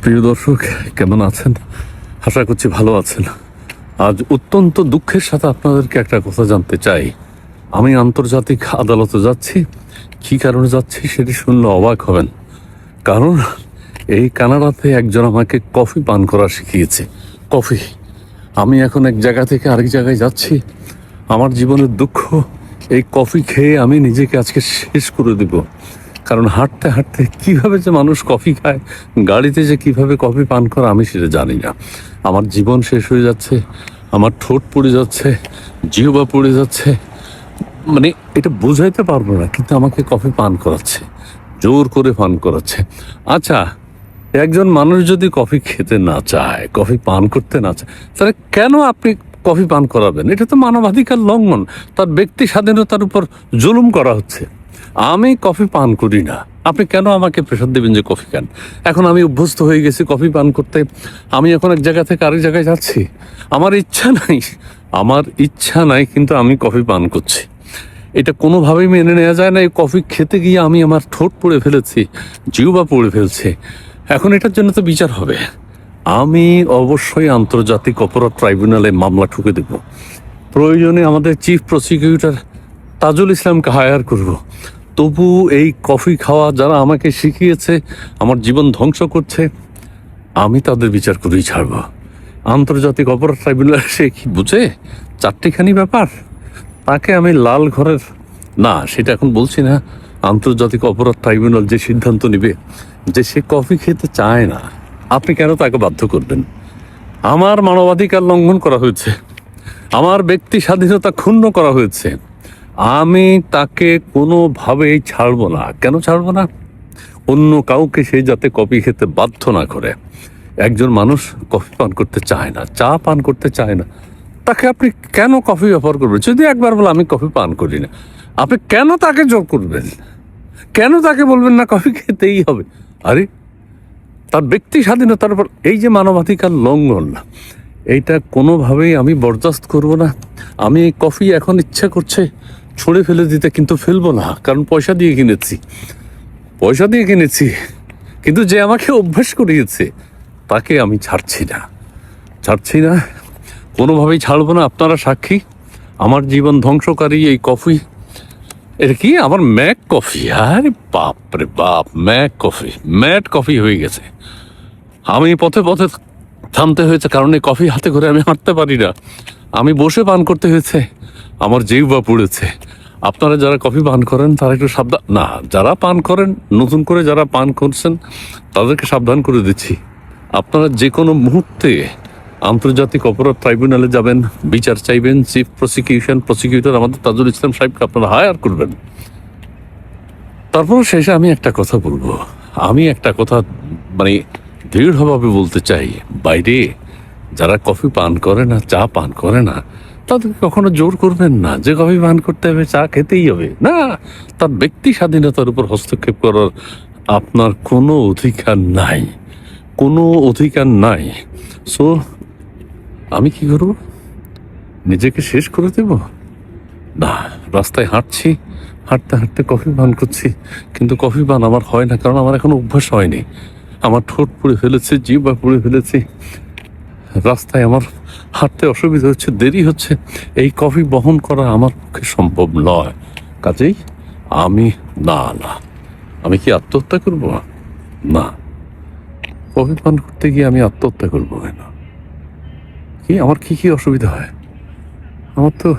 প্রিয় দর্শক, কেমন আছেন? আশা করছি ভালো আছেন। আজ অত্যন্ত দুঃখের সাথে আপনাদেরকে একটা কথা জানতে চাই। আমি আন্তর্জাতিক আদালতে যাচ্ছি। কী কারণে যাচ্ছি সেটি শুনলে অবাক হবেন। কারণ এই কানাডাতে একজন আমাকে কফি পান করা শিখিয়েছে। কফি। আমি এখন এক জায়গা থেকে আরেক জায়গায় যাচ্ছি। আমার জীবনের দুঃখ, এই কফি খেয়ে আমি নিজেকে আজকে শেষ করে দেব। কারণ হাঁটতে হাঁটতে কীভাবে যে মানুষ কফি খায়, গাড়িতে যে কীভাবে কফি পান করে, আমি সেটা জানি না। আমার জীবন শেষ হয়ে যাচ্ছে, আমার ঠোঁট পড়ে যাচ্ছে, জিহবা পড়ে যাচ্ছে। মানে এটা বোঝাইতে পারব না, কিন্তু আমাকে কফি পান করাচ্ছে, জোর করে পান করাচ্ছে। আচ্ছা একজন মানুষ যদি কফি খেতে না চায়, কফি পান করতে না চায়, তাহলে কেন আপনি কফি পান করাবেন? এটা তো মানবাধিকার লঙ্ঘন, তার ব্যক্তি স্বাধীনতার উপর জুলুম করা হচ্ছে। আমি কফি পান করি না। আপনি কেন আমাকে প্রেশার দেবেন যে কফি খান? এখন আমি অভ্যস্ত হয়ে গেছি কফি পান করতে। আমি এখন এক জায়গা থেকে আরেক জায়গায় যাচ্ছি। আমার ইচ্ছা নাই। আমার ইচ্ছা নাই কিন্তু আমি কফি পান করছি। এটা কোনোভাবেই মেনে নেওয়া যায় না। এই কফি খেতে গিয়ে আমি আমার ঠোঁট পড়ে ফেলেছি জিউবা পড়ে ফেলছে। এখন এটার জন্য তো বিচার হবে। আমি অবশ্যই আন্তর্জাতিক অপরাধ ট্রাইব্যুনালে মামলা ঠুকে দেব। প্রয়োজনে আমাদের চিফ প্রসিকিউটর তাজুল ইসলামকে হায়ার করব। তবু এই কফি খাওয়া যারা আমাকে শিখিয়েছে, আমার জীবন ধ্বংস করছে, আমি তাদের বিচার করেই ছাড়ব। আন্তর্জাতিক অপরাধ ট্রাইব্যুনাল সে কি বুঝে? চারটিখানি ব্যাপার? তাকে আমি লাল ঘরের না, সেটা এখন বলছি না। আন্তর্জাতিক অপরাধ ট্রাইব্যুনাল যে সিদ্ধান্ত নেবে, যে সে কফি খেতে চায় না, আপনি কেন তাকে বাধ্য করবেন? আমার মানবাধিকার লঙ্ঘন করা হয়েছে। আমার ব্যক্তি স্বাধীনতা ক্ষুণ্ণ করা হয়েছে। আমি তাকে কোনোভাবেই ছাড়বো না। কেন ছাড়বো না? অন্য কাউকে সে যাতে কফি খেতে বাধ্য না করে। একজন মানুষ কফি পান করতে চায় না, চা পান করতে চায় না। তাকে আপনি কেন কফি অফার করবেন? যদি একবার বলে, আমি কফি পান করি না। আপনি কেন তাকে জোর করবেন? কেন তাকে বলবেন না, কফি খেতেই হবে? আরে, তার ব্যক্তি স্বাধীনতার উপর এই যে মানবাধিকার লঙ্ঘন না এইটা কোনোভাবেই আমি বরদাস্ত করব না। আমি কফি এখন ইচ্ছা করছে। ছুঁড়ে ফেলে দিতে কিন্তু ফেলব না, কারণ পয়সা দিয়ে কিনেছি। পয়সা দিয়ে কিনেছি, কিন্তু যে আমাকে অভ্যাস করিয়েছে, তাকে আমি ছাড়ছি না। ছাড়ছি না, কোনোভাবেই ছাড়বো না। আপনারা সাক্ষী, আমার জীবন ধ্বংসকারী এই কফি। এটা কি? আমার ম্যাক কফি? আরে বাপ রে বাপ, ম্যাক কফি, ম্যাট কফি হয়ে গেছে। আমি পথে পথে থামতে হয়েছে, কারণ এই কফি হাতে করে আমি হাঁটতে পারি না। আমি বসে পান করতে হয়েছে, আমার জিহ্বা পুড়েছে। আপনারা যারা কফি পান করেন, তারা একটু সাবধান না, যারা পান করেন, নতুন করে যারা পান করছেন, তাদেরকে সাবধান করে দিচ্ছি। আপনারা যে কোনো মুহূর্তে আন্তর্জাতিক অপরাধ ট্রাইব্যুনালে যাবেন, বিচার চাইবেন, চিফ প্রসিকিউশন প্রসিকিউটর আমাদের তাজুল ইসলাম সাহেবকে আপনারা হায়ার করবেন। তারপর শেষে আমি একটা কথা বলব। আমি একটা কথা মানে দৃঢ়ভাবে বলতে চাই, বাইরে যারা কফি পান করে না, চা পান করে না, তাদেরকে কখনো জোর করবেন না। যে কফি পান করতে হবে, চা খেতেই হবে। না, তার ব্যক্তি স্বাধীনতার উপর হস্তক্ষেপ করার আপনার কোনো অধিকার নাই। কোনো অধিকার নাই। সো আমি কি করব? নিজেকে শেষ করে দেব? না, রাস্তায় হাঁটছি, হাঁটতে হাঁটতে কফি পান করছি, কিন্তু কফি পান আমার হয় না, কারণ আমার এখন অভ্যাস হয়নি। আমার ঠোঁট পুড়ে ফেলেছে জিবা পুড়ে ফেলেছে। রাস্তায় আমার হাঁটতে অসুবিধা হচ্ছে, দেরি হচ্ছে। এই কফি বহন করা আমার পক্ষে সম্ভব নয়। কাজেই আমি, না না। আমি কি আত্মহত্যা করব? না। কফি পান করতে গিয়ে আমি আত্মহত্যা করব কেন? কি, আমার কি কি অসুবিধা হয়? আমার তো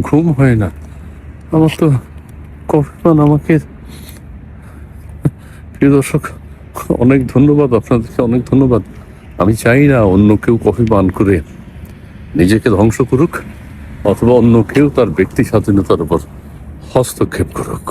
ঘুম হয় না। আমার তো কফি পান আমাকে প্রিয় দর্শক অনেক ধন্যবাদ, আপনাদেরকে অনেক ধন্যবাদ। আমি চাই না অন্য কেউ কফি পান করে নিজেকে ধ্বংস করুক, অথবা অন্য কেউ তার ব্যক্তি স্বাধীনতার উপর হস্তক্ষেপ করুক।